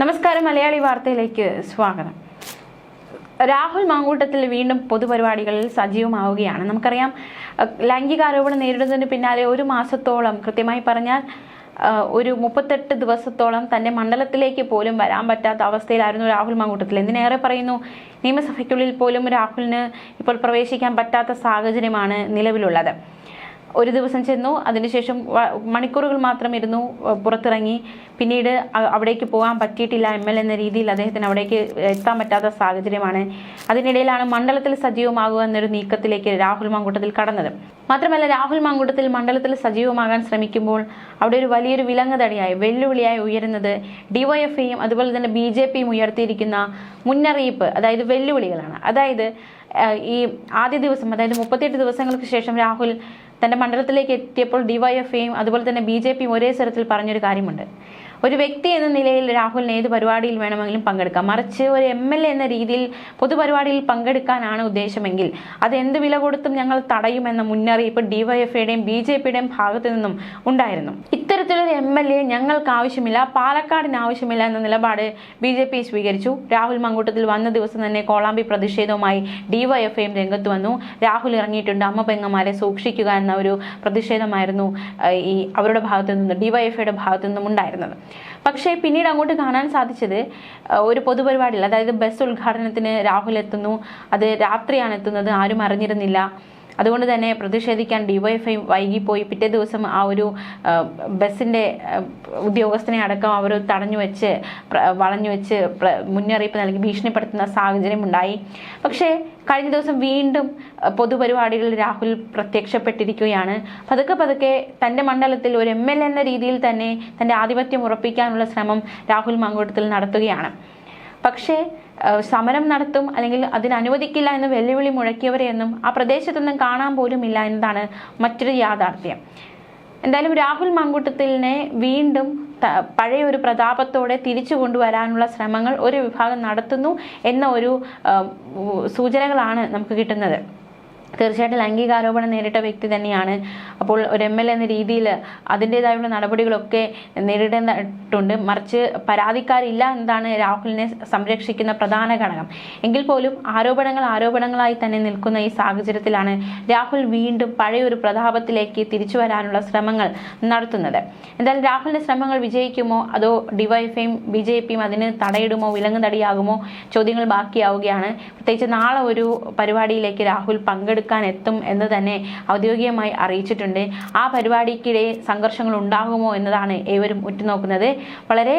നമസ്കാരം മലയാളി വാർത്തയിലേക്ക് സ്വാഗതം. രാഹുൽ മാങ്കൂട്ടത്തിൽ വീണ്ടും പൊതുപരിപാടികളിൽ സജീവമാവുകയാണ്. നമുക്കറിയാം ലൈംഗികാരോപണം നേരിടുന്നതിന് പിന്നാലെ ഒരു മാസത്തോളം കൃത്യമായി പറഞ്ഞാൽ ഒരു മുപ്പത്തെട്ട് ദിവസത്തോളം തന്റെ മണ്ഡലത്തിലേക്ക് പോലും വരാൻ പറ്റാത്ത അവസ്ഥയിലായിരുന്നു രാഹുൽ മാങ്കൂട്ടത്തിൽ. എന്തിനേറെ പറയുന്നു? നിയമസഭയ്ക്കുള്ളിൽ പോലും രാഹുലിന് ഇപ്പോൾ പ്രവേശിക്കാൻ പറ്റാത്ത സാഹചര്യമാണ് നിലവിലുള്ളത്. ഒരു ദിവസം ചെന്നു അതിനുശേഷം മണിക്കൂറുകൾ മാത്രം ഇരുന്നു പുറത്തിറങ്ങി. പിന്നീട് അവിടേക്ക് പോകാൻ പറ്റിയിട്ടില്ല എം എൽ എന്ന രീതിയിൽ അദ്ദേഹത്തിന് അവിടേക്ക് എത്താൻ പറ്റാത്ത സാഹചര്യമാണ്. അതിനിടയിലാണ് മണ്ഡലത്തിൽ സജീവമാകുക എന്നൊരു നീക്കത്തിലേക്ക് രാഹുൽ മാങ്കൂട്ടത്തിൽ കടന്നത്. മാത്രമല്ല രാഹുൽ മാങ്കൂട്ടത്തിൽ മണ്ഡലത്തിൽ സജീവമാകാൻ ശ്രമിക്കുമ്പോൾ അവിടെ ഒരു വലിയൊരു വിലങ്ങതടിയായി വെല്ലുവിളിയായി ഉയരുന്നത് ഡിവൈഎഫ്ഐയും അതുപോലെ തന്നെ ബി ജെ പിയും ഉയർത്തിയിരിക്കുന്ന മുന്നറിയിപ്പ് അതായത് വെല്ലുവിളികളാണ്. അതായത് ഈ ആദ്യ ദിവസം അതായത് മുപ്പത്തിയെട്ട് ദിവസങ്ങൾക്ക് ശേഷം രാഹുൽ തന്റെ മണ്ഡലത്തിലേക്ക് എത്തിയപ്പോൾ ഡിവൈഎഫ്ഐയും അതുപോലെ തന്നെ ബി ജെ പിയും ഒരേ സ്വരത്തിൽ പറഞ്ഞൊരു കാര്യമുണ്ട്. ഒരു വ്യക്തി എന്ന നിലയിൽ രാഹുലിന് ഏത് പരിപാടിയിൽ വേണമെങ്കിലും പങ്കെടുക്കാം. മറിച്ച് ഒരു എം എൽ എ എന്ന രീതിയിൽ പൊതുപരിപാടിയിൽ പങ്കെടുക്കാനാണ് ഉദ്ദേശമെങ്കിൽ അത് എന്ത് വില കൊടുത്തും ഞങ്ങൾ തടയുമെന്ന മുന്നറിയിപ്പ് ഡിവൈഎഫ്ഐയുടെയും ബി ജെ പിയുടെയും ഭാഗത്തു നിന്നും ഉണ്ടായിരുന്നു. ഇത്തരത്തിലൊരു എം എൽ എ ഞങ്ങൾക്ക് ആവശ്യമില്ല പാലക്കാടിന് ആവശ്യമില്ല എന്ന നിലപാട് ബി ജെ പി സ്വീകരിച്ചു. രാഹുൽ മങ്കൂട്ടത്തിൽ വന്ന ദിവസം തന്നെ കോളാമ്പി പ്രതിഷേധവുമായി ഡിവൈഎഫ്ഐയും രംഗത്ത് വന്നു. രാഹുൽ ഇറങ്ങിയിട്ടുണ്ട്. അമ്മ പെങ്ങന്മാരെ സൂക്ഷിക്കുക എന്ന ഒരു പ്രതിഷേധമായിരുന്നു ഈ അവരുടെ ഭാഗത്തു നിന്ന് ഡിവൈഎഫ്ഐയുടെ ഭാഗത്തു നിന്നും ഉണ്ടായിരുന്നത്. പക്ഷേ പിന്നീട് അങ്ങോട്ട് കാണാൻ സാധിച്ചത് ഒരു പൊതുപരിപാടിയിൽ അതായത് ബസ് ഉദ്ഘാടനത്തിന് രാഹുൽ എത്തുന്നു അത് രാത്രിയാണ് എത്തുന്നത് ആരും അറിഞ്ഞിരുന്നില്ല. അതുകൊണ്ട് തന്നെ പ്രതിഷേധിക്കാൻ ഡിവൈഎഫ്ഐ വൈകിപ്പോയി. പിറ്റേ ദിവസം ആ ഒരു ബസ്സിന്റെ ഉദ്യോഗസ്ഥനെ അടക്കം അവർ തടഞ്ഞു വെച്ച് വളഞ്ഞു വെച്ച് മുന്നറിയിപ്പ് നൽകി ഭീഷണിപ്പെടുത്തുന്ന സാഹചര്യം ഉണ്ടായി. പക്ഷേ കഴിഞ്ഞ ദിവസം വീണ്ടും പൊതുപരിപാടികളിൽ രാഹുൽ പ്രത്യക്ഷപ്പെട്ടിരിക്കുകയാണ്. പതുക്കെ പതുക്കെ തന്റെ മണ്ഡലത്തിൽ ഒരു എം എൽ എന്ന രീതിയിൽ തന്നെ തന്റെ ആധിപത്യം ഉറപ്പിക്കാനുള്ള ശ്രമം രാഹുൽ മങ്കൂട്ടത്തിൽ നടത്തുകയാണ്. പക്ഷേ സമരം നടത്തും അല്ലെങ്കിൽ അതിനനുവദിക്കില്ല എന്ന് വെല്ലുവിളി മുഴക്കിയവരെയൊന്നും ആ പ്രദേശത്തൊന്നും കാണാൻ പോലുമില്ല എന്നതാണ് മറ്റൊരു യാഥാർത്ഥ്യം. എന്തായാലും രാഹുൽ മങ്കുട്ടത്തിലിനെ വീണ്ടും പഴയ ഒരു പ്രതാപത്തോടെ തിരിച്ചു കൊണ്ടുവരാനുള്ള ശ്രമങ്ങൾ ഒരു വിഭാഗം നടത്തുന്നു എന്ന ഒരു സൂചനകളാണ് നമുക്ക് കിട്ടുന്നത്. തീർച്ചയായിട്ടും ലൈംഗികാരോപണം നേരിട്ട വ്യക്തി തന്നെയാണ്. അപ്പോൾ ഒരു എം എൽ എന്ന രീതിയിൽ അതിന്റെതായുള്ള നടപടികളൊക്കെ നേരിടേണ്ടിട്ടുണ്ട് മറിച്ച് പരാതിക്കാരില്ല എന്നതാണ് രാഹുലിനെ സംരക്ഷിക്കുന്ന പ്രധാന ഘടകം. എങ്കിൽ പോലും ആരോപണങ്ങൾ ആരോപണങ്ങളായി തന്നെ നിൽക്കുന്ന ഈ സാഹചര്യത്തിലാണ് രാഹുൽ വീണ്ടും പഴയൊരു പ്രതാപത്തിലേക്ക് തിരിച്ചു വരാനുള്ള ശ്രമങ്ങൾ നടത്തുന്നത്. എന്തായാലും രാഹുലിന്റെ ശ്രമങ്ങൾ വിജയിക്കുമോ? അതോ ഡിവൈഎഫ്ഐയും ബി ജെ പിയും അതിന് തടയിടുമോ? വിലങ്ങുതടിയാകുമോ? ചോദ്യങ്ങൾ ബാക്കിയാവുകയാണ്. പ്രത്യേകിച്ച് നാളെ ഒരു പരിപാടിയിലേക്ക് രാഹുൽ പങ്കെടുക്കാൻ എത്തും എന്ന് തന്നെ ഔദ്യോഗികമായി അറിയിച്ചിട്ടുണ്ട്. ആ പരിപാടിക്കിടെ സംഘർഷങ്ങൾ ഉണ്ടാകുമോ എന്നതാണ് ഏവരും ഉറ്റുനോക്കുന്നത്. വളരെ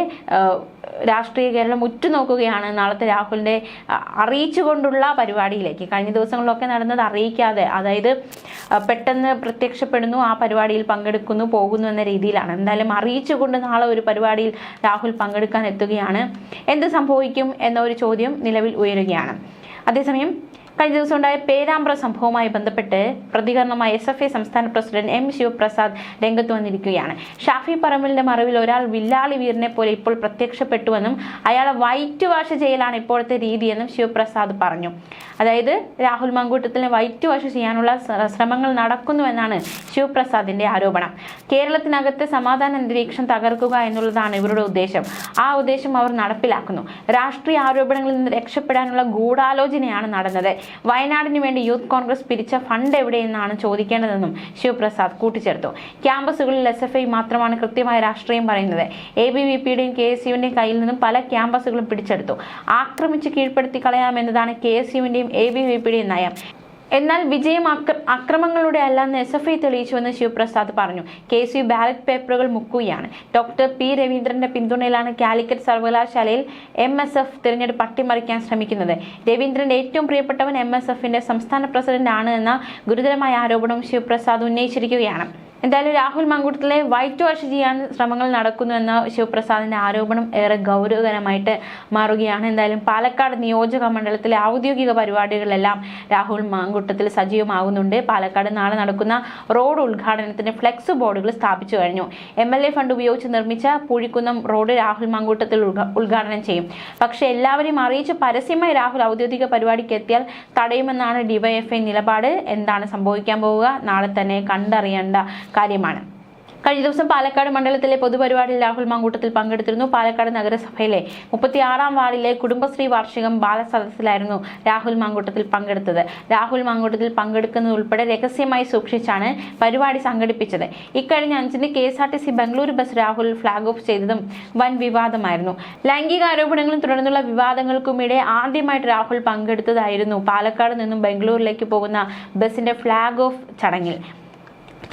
രാഷ്ട്രീയ കേരളം ഉറ്റുനോക്കുകയാണ് നാളത്തെ രാഹുലിന്റെ ആ, അറിയിച്ചുകൊണ്ടുള്ള പരിപാടിയിലേക്ക്. കഴിഞ്ഞ ദിവസങ്ങളിലൊക്കെ നടന്നത് അറിയിക്കാതെ അതായത് പെട്ടെന്ന് പ്രത്യക്ഷപ്പെടുന്നു ആ പരിപാടിയിൽ പങ്കെടുക്കുന്നു പോകുന്നു എന്ന രീതിയിലാണ്. എന്തായാലും അറിയിച്ചുകൊണ്ട് നാളെ ഒരു പരിപാടിയിൽ രാഹുൽ പങ്കെടുക്കാൻ എത്തുകയാണ്. എന്ത് സംഭവിക്കും എന്ന ഒരു ചോദ്യം നിലവിൽ ഉയരുകയാണ്. അതേസമയം കഴിഞ്ഞ ദിവസം ഉണ്ടായ പേരാമ്പ്ര സംഭവവുമായി ബന്ധപ്പെട്ട് പ്രതികരണമായി എസ് എഫ് ഐ സംസ്ഥാന പ്രസിഡന്റ് എം ശിവപ്രസാദ് രംഗത്ത് വന്നിരിക്കുകയാണ്. ഷാഫി പറമ്പലിന്റെ മറവിൽ ഒരാൾ വില്ലാളി വീരനെ പോലെ ഇപ്പോൾ പ്രത്യക്ഷപ്പെട്ടുവെന്നും അയാളെ വൈറ്റ് വാഷ് ചെയ്യലാണ് ഇപ്പോഴത്തെ രീതിയെന്നും ശിവപ്രസാദ് പറഞ്ഞു. അതായത് രാഹുൽ മങ്കൂട്ടത്തിന് വൈറ്റ് വാഷ് ചെയ്യാനുള്ള ശ്ര- ശ്രമങ്ങൾ നടക്കുന്നുവെന്നാണ് ശിവപ്രസാദിന്റെ ആരോപണം. കേരളത്തിനകത്ത് സമാധാന അന്തരീക്ഷം തകർക്കുക എന്നുള്ളതാണ് ഇവരുടെ ഉദ്ദേശം. ആ ഉദ്ദേശം അവർ നടപ്പിലാക്കുന്നു. രാഷ്ട്രീയ ആരോപണങ്ങളിൽ നിന്ന് രക്ഷപ്പെടാനുള്ള ഗൂഢാലോചനയാണ് നടന്നത്. വയനാടിന് വേണ്ടി യൂത്ത് കോൺഗ്രസ് പിരിച്ച ഫണ്ട് എവിടെയെന്നാണ് ചോദിക്കേണ്ടതെന്നും ശിവപ്രസാദ് കൂട്ടിച്ചേർത്തു. ക്യാമ്പസുകളിൽ എസ് എഫ് ഐ മാത്രമാണ് കൃത്യമായ രാഷ്ട്രീയം പറയുന്നത്. എ ബി വി പിയുടെയും കെ എസ് യുവിന്റെയും കയ്യിൽ നിന്നും പല ക്യാമ്പസുകളും പിടിച്ചെടുത്തു. ആക്രമിച്ച് കീഴ്പ്പെടുത്തി കളയാമെന്നതാണ് കെ എസ് യുവിന്റെയും എ ബി വി പിയുടെയും നയം. എന്നാൽ വിജയം അക്ര അക്രമങ്ങളുടെ അല്ലെന്ന് എസ് എഫ് ഐ തെളിയിച്ചുവെന്ന് ശിവപ്രസാദ് പറഞ്ഞു. കെ സി ബാലറ്റ് പേപ്പറുകൾ മുക്കുകയാണ് ഡോക്ടർ പി രവീന്ദ്രന്റെ പിന്തുണയിലാണ് കാലിക്കറ്റ് സർവകലാശാലയിൽ എം എസ് എഫ് തിരഞ്ഞെടുപ്പ് അട്ടിമറിക്കാൻ ശ്രമിക്കുന്നത്. രവീന്ദ്രന്റെ ഏറ്റവും പ്രിയപ്പെട്ടവൻ എം എസ് എഫിന്റെ സംസ്ഥാന പ്രസിഡന്റ് ആണ് എന്ന ഗുരുതരമായ ആരോപണം ശിവപ്രസാദ് ഉന്നയിച്ചിരിക്കുകയാണ്. എന്തായാലും രാഹുൽ മങ്കൂട്ടത്തിലെ വൈറ്റ് വാഷ് ചെയ്യാൻ ശ്രമങ്ങൾ നടക്കുന്നു എന്ന ശിവപ്രസാദിന്റെ ആരോപണം ഏറെ ഗൗരവകരമായിട്ട് മാറുകയാണ്. എന്തായാലും പാലക്കാട് നിയോജക മണ്ഡലത്തിലെ ഔദ്യോഗിക പരിപാടികളിലെല്ലാം രാഹുൽ മാങ്കൂട്ടത്തിൽ സജീവമാകുന്നുണ്ട്. പാലക്കാട് നാളെ നടക്കുന്ന റോഡ് ഉദ്ഘാടനത്തിന് ഫ്ലെക്സ് ബോർഡുകൾ സ്ഥാപിച്ചു കഴിഞ്ഞു. എം എൽ എ ഫണ്ട് ഉപയോഗിച്ച് നിർമ്മിച്ച പൂഴിക്കുന്നം റോഡ് രാഹുൽ മാങ്കൂട്ടത്തിൽ ഉദ്ഘാടനം ചെയ്യും. പക്ഷേ എല്ലാവരെയും അറിയിച്ച് പരസ്യമായി രാഹുൽ ഔദ്യോഗിക പരിപാടിക്ക് എത്തിയാൽ തടയുമെന്നാണ് ഡിവൈഎഫ്ഐ നിലപാട്. എന്താണ് സംഭവിക്കാൻ പോവുക? നാളെ തന്നെ കണ്ടറിയേണ്ട കാര്യമാണ്. കഴിഞ്ഞ ദിവസം പാലക്കാട് മണ്ഡലത്തിലെ പൊതുപരിപാടിയിൽ രാഹുൽ മാങ്കൂട്ടത്തിൽ പങ്കെടുത്തിരുന്നു. പാലക്കാട് നഗരസഭയിലെ മുപ്പത്തിയാറാം വാർഡിലെ കുടുംബശ്രീ വാർഷികം ബാലസദസ്സിലായിരുന്നു രാഹുൽ മാങ്കൂട്ടത്തിൽ പങ്കെടുത്തത്. രാഹുൽ മാങ്കൂട്ടത്തിൽ പങ്കെടുക്കുന്നതുൾപ്പെടെ രഹസ്യമായി സൂക്ഷിച്ചാണ് പരിപാടി സംഘടിപ്പിച്ചത്. ഇക്കഴിഞ്ഞ അഞ്ചിന് K S R T C Bengaluru bus Rahul flag off ചെയ്തതും വൻ വിവാദമായിരുന്നു. ലൈംഗിക ആരോപണങ്ങളും തുടർന്നുള്ള വിവാദങ്ങൾക്കുമിടെ ആദ്യമായിട്ട് രാഹുൽ പങ്കെടുത്തതായിരുന്നു പാലക്കാട് നിന്നും ബംഗളൂരിലേക്ക് പോകുന്ന ബസിന്റെ ഫ്ളാഗ് ഓഫ് ചടങ്ങിൽ.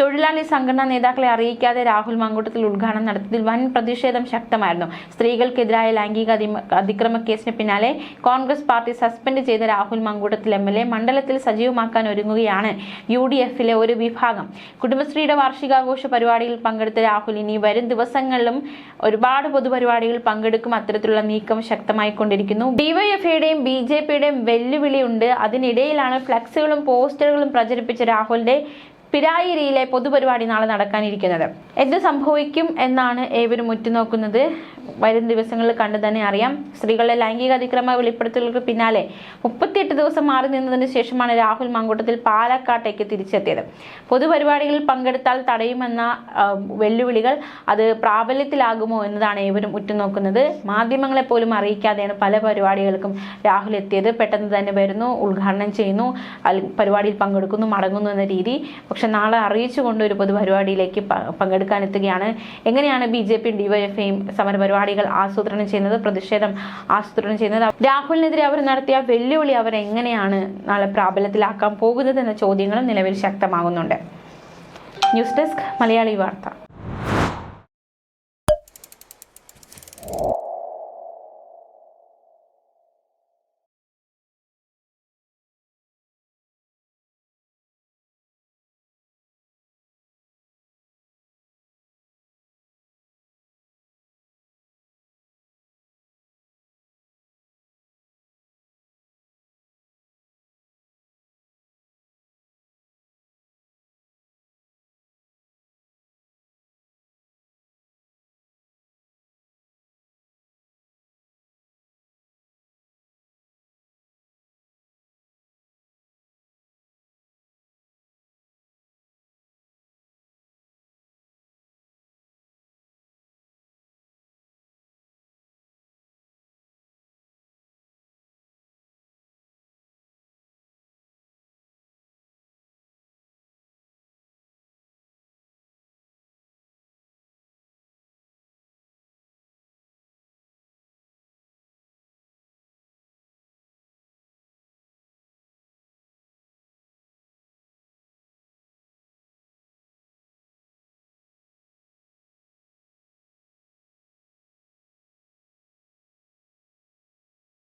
തൊഴിലാളി സംഘടനാ നേതാക്കളെ അറിയിക്കാതെ രാഹുൽ മങ്കൂട്ടത്തിൽ ഉദ്ഘാടനം നടത്തിയതിൽ വൻ പ്രതിഷേധം ശക്തമായിരുന്നു. സ്ത്രീകൾക്കെതിരായ ലൈംഗിക അതി- അതിക്രമ കേസിന് പിന്നാലെ കോൺഗ്രസ് പാർട്ടി സസ്പെൻഡ് ചെയ്ത Rahul Mamkootathil M L A മണ്ഡലത്തിൽ സജീവമാക്കാൻ ഒരുങ്ങുകയാണ് യു ഡി എഫിലെ ഒരു വിഭാഗം. കുടുംബശ്രീയുടെ വാർഷികാഘോഷ പരിപാടിയിൽ പങ്കെടുത്ത രാഹുൽ ഇനി വരും ദിവസങ്ങളിലും ഒരുപാട് പൊതുപരിപാടികൾ പങ്കെടുക്കും അത്തരത്തിലുള്ള നീക്കം ശക്തമായിക്കൊണ്ടിരിക്കുന്നു. ഡിവൈഎഫ്ഐയുടെയും ബി ജെ പിയുടെയും വെല്ലുവിളിയുണ്ട്. അതിനിടയിലാണ് ഫ്ലക്സുകളും പോസ്റ്ററുകളും പ്രചരിപ്പിച്ച രാഹുലിന്റെ പിരായിരിയിലെ പൊതുപരിപാടി നാളെ നടക്കാനിരിക്കുന്നത്. എന്ത് സംഭവിക്കും എന്നാണ് ഏവരും ഉറ്റുനോക്കുന്നത്. വരും ദിവസങ്ങളിൽ കണ്ടു തന്നെ അറിയാം. സ്ത്രീകളുടെ ലൈംഗിക അതിക്രമ വെളിപ്പെടുത്തലുകൾക്ക് പിന്നാലെ മുപ്പത്തിയെട്ട് ദിവസം മാറി നിന്നതിന് ശേഷമാണ് രാഹുൽ മങ്കൂട്ടത്തിൽ പാലക്കാട്ടേക്ക് തിരിച്ചെത്തിയത്. പൊതുപരിപാടികളിൽ പങ്കെടുത്താൽ തടയുമെന്ന വെല്ലുവിളികൾ അത് പ്രാബല്യത്തിലാകുമോ എന്നതാണ് ഏവരും ഉറ്റുനോക്കുന്നത്. മാധ്യമങ്ങളെ പോലും അറിയിക്കാതെയാണ് പല പരിപാടികൾക്കും രാഹുൽ എത്തിയത്. പെട്ടെന്ന് തന്നെ വരുന്നു ഉദ്ഘാടനം ചെയ്യുന്നു പരിപാടിയിൽ പങ്കെടുക്കുന്നു മടങ്ങുന്നു എന്ന രീതി. പക്ഷെ നാളെ അറിയിച്ചുകൊണ്ട് ഒരു പൊതുപരിപാടിയിലേക്ക് പങ്കെടുക്കാൻ എത്തുകയാണ് എങ്ങനെയാണ് ബി ജെ പിയും ഡിവൈഎഫ്ഐയും സമരപരിപാടികൾ ആസൂത്രണം ചെയ്യുന്നത് പ്രതിഷേധം ആസൂത്രണം ചെയ്യുന്നത്? രാഹുലിനെതിരെ അവർ നടത്തിയ വെല്ലുവിളി അവർ എങ്ങനെയാണ് നാളെ പ്രാബല്യത്തിലാക്കാൻ പോകുന്നത് എന്ന ചോദ്യങ്ങളും നിലവിൽ ശക്തമാകുന്നുണ്ട്. ന്യൂസ് ഡെസ്ക് മലയാളി വാർത്ത.